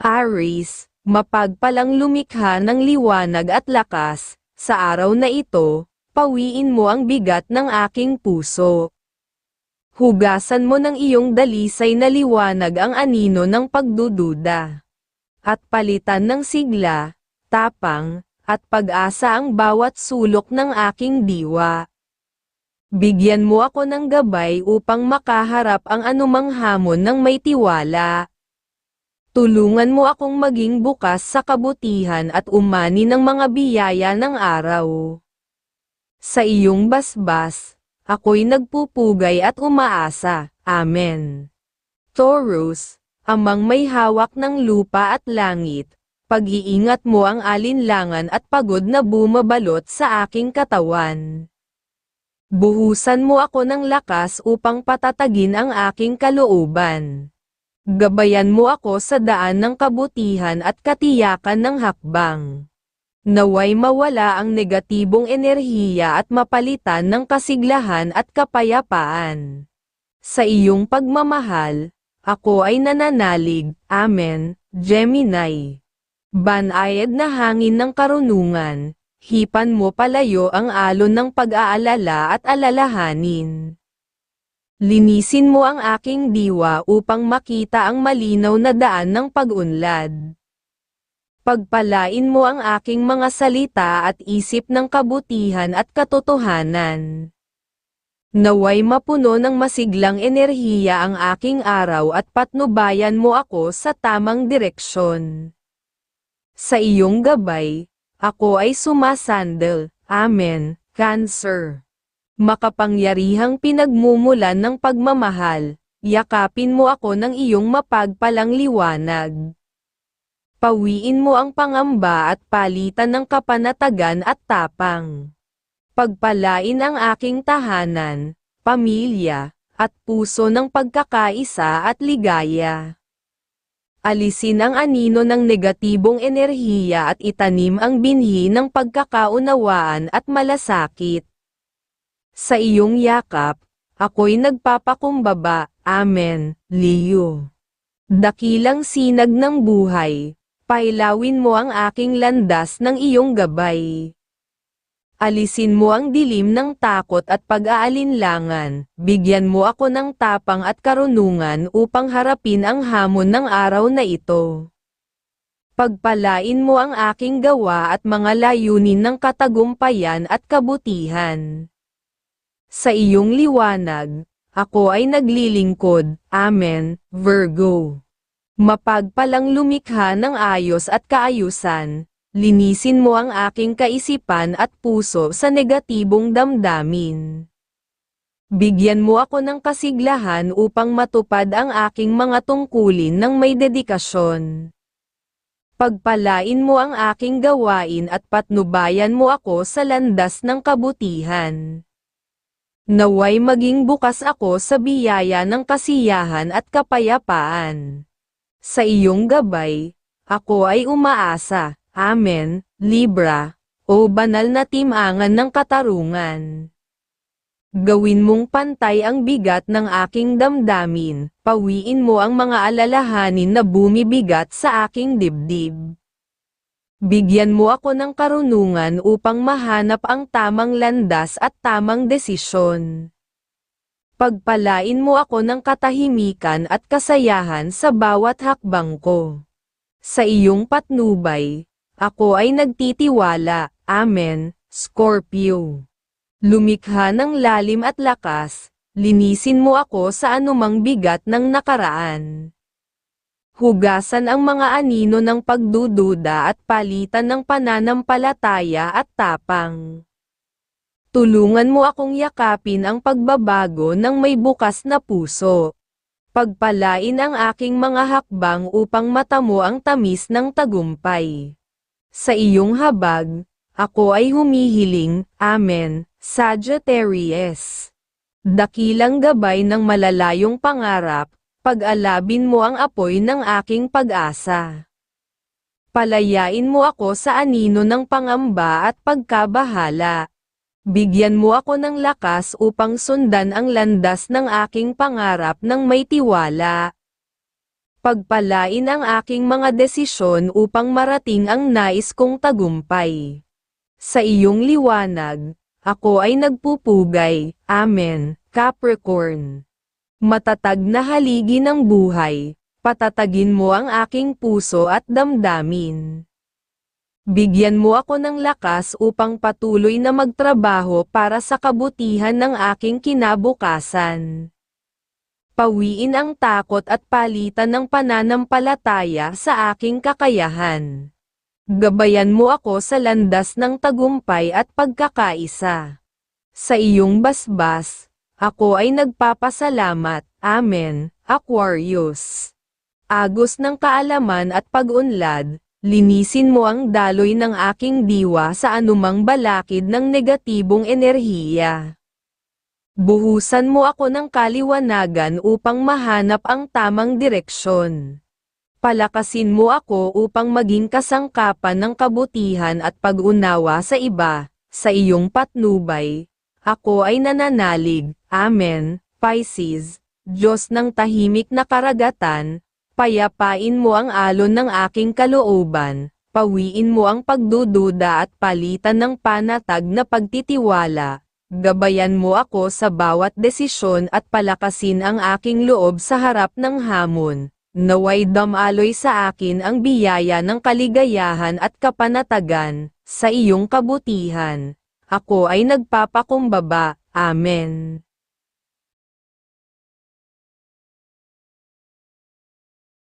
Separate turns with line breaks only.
Aries, mapagpalang lumikha ng liwanag at lakas, sa araw na ito, pawiin mo ang bigat ng aking puso. Hugasan mo ng iyong dalisay na liwanag ang anino ng pagdududa. At palitan ng sigla, tapang, at pag-asa ang bawat sulok ng aking diwa. Bigyan mo ako ng gabay upang makaharap ang anumang hamon ng may tiwala. Tulungan mo akong maging bukas sa kabutihan at umani ng mga biyaya ng araw. Sa iyong basbas, ako'y nagpupugay at umaasa. Amen. Taurus, amang may hawak ng lupa at langit, pag-iingat mo ang alinlangan at pagod na bumabalot sa aking katawan. Buhusan mo ako ng lakas upang patatagin ang aking kalooban. Gabayan mo ako sa daan ng kabutihan at katiyakan ng hakbang. Naway mawala ang negatibong enerhiya at mapalitan ng kasiglahan at kapayapaan. Sa iyong pagmamahal, ako ay nananalig, Amen, Gemini. Banayad na hangin ng karunungan, hipan mo palayo ang alon ng pag-aalala at alalahanin. Linisin mo ang aking diwa upang makita ang malinaw na daan ng pag-unlad. Pagpalain mo ang aking mga salita at isip ng kabutihan at katotohanan. Naway mapuno ng masiglang enerhiya ang aking araw at patnubayan mo ako sa tamang direksyon. Sa iyong gabay, ako ay sumasandal. Amen, Cancer. Makapangyarihang pinagmumulan ng pagmamahal, yakapin mo ako ng iyong mapagpalang liwanag. Pawiin mo ang pangamba at palitan ng kapanatagan at tapang. Pagpalain ang aking tahanan, pamilya, at puso ng pagkakaisa at ligaya. Alisin ang anino ng negatibong enerhiya at itanim ang binhi ng pagkakaunawaan at malasakit. Sa iyong yakap, ako'y nagpapakumbaba, Amen, Leo. Dakilang sinag ng buhay, pailawin mo ang aking landas ng iyong gabay. Alisin mo ang dilim ng takot at pag-aalinlangan, bigyan mo ako ng tapang at karunungan upang harapin ang hamon ng araw na ito. Pagpalain mo ang aking gawa at mga layunin ng katagumpayan at kabutihan. Sa iyong liwanag, ako ay naglilingkod, Amen, Virgo. Mapagpalang lumikha ng ayos at kaayusan, linisin mo ang aking kaisipan at puso sa negatibong damdamin. Bigyan mo ako ng kasiglahan upang matupad ang aking mga tungkulin ng may dedikasyon. Pagpalain mo ang aking gawain at patnubayan mo ako sa landas ng kabutihan. Naway maging bukas ako sa biyaya ng kasiyahan at kapayapaan. Sa iyong gabay, ako ay umaasa. Amen, Libra, o banal na timangan ng katarungan. Gawin mong pantay ang bigat ng aking damdamin, pawiin mo ang mga alalahanin na bumibigat sa aking dibdib. Bigyan mo ako ng karunungan upang mahanap ang tamang landas at tamang desisyon. Pagpalain mo ako ng katahimikan at kasayahan sa bawat hakbang ko. Sa iyong patnubay, ako ay nagtitiwala, Amen, Scorpio. Lumikha ng lalim at lakas, linisin mo ako sa anumang bigat ng nakaraan. Hugasan ang mga anino ng pagdududa at palitan ng pananampalataya at tapang. Tulungan mo akong yakapin ang pagbabago ng may bukas na puso. Pagpalain ang aking mga hakbang upang matamo ang tamis ng tagumpay. Sa iyong habag, ako ay humihiling, Amen, Sagittarius. Dakilang gabay ng malalayong pangarap, pag-alabin mo ang apoy ng aking pag-asa. Palayain mo ako sa anino ng pangamba at pagkabahala. Bigyan mo ako ng lakas upang sundan ang landas ng aking pangarap ng may tiwala. Pagpalain ang aking mga desisyon upang marating ang nais kong tagumpay. Sa iyong liwanag, ako ay nagpupugay, Amen, Capricorn. Matatag na haligi ng buhay, patatagin mo ang aking puso at damdamin. Bigyan mo ako ng lakas upang patuloy na magtrabaho para sa kabutihan ng aking kinabukasan. Pawiin ang takot at palitan ng pananampalataya sa aking kakayahan. Gabayan mo ako sa landas ng tagumpay at pagkakaisa. Sa iyong basbas, ako ay nagpapasalamat, Amen, Aquarius. Agos ng kaalaman at pag-unlad, linisin mo ang daloy ng aking diwa sa anumang balakid ng negatibong enerhiya. Buhusan mo ako ng kaliwanagan upang mahanap ang tamang direksyon. Palakasin mo ako upang maging kasangkapan ng kabutihan at pag-unawa sa iba, sa iyong patnubay. Ako ay nananalig, Amen, Pisces, Diyos ng tahimik na karagatan, payapain mo ang alon ng aking kalooban, pawiin mo ang pagdududa at palitan ng panatag na pagtitiwala. Gabayan mo ako sa bawat desisyon at palakasin ang aking loob sa harap ng hamon. Naway damaloy sa akin ang biyaya ng kaligayahan at kapanatagan, sa iyong kabutihan. Ako ay nagpapakumbaba. Amen.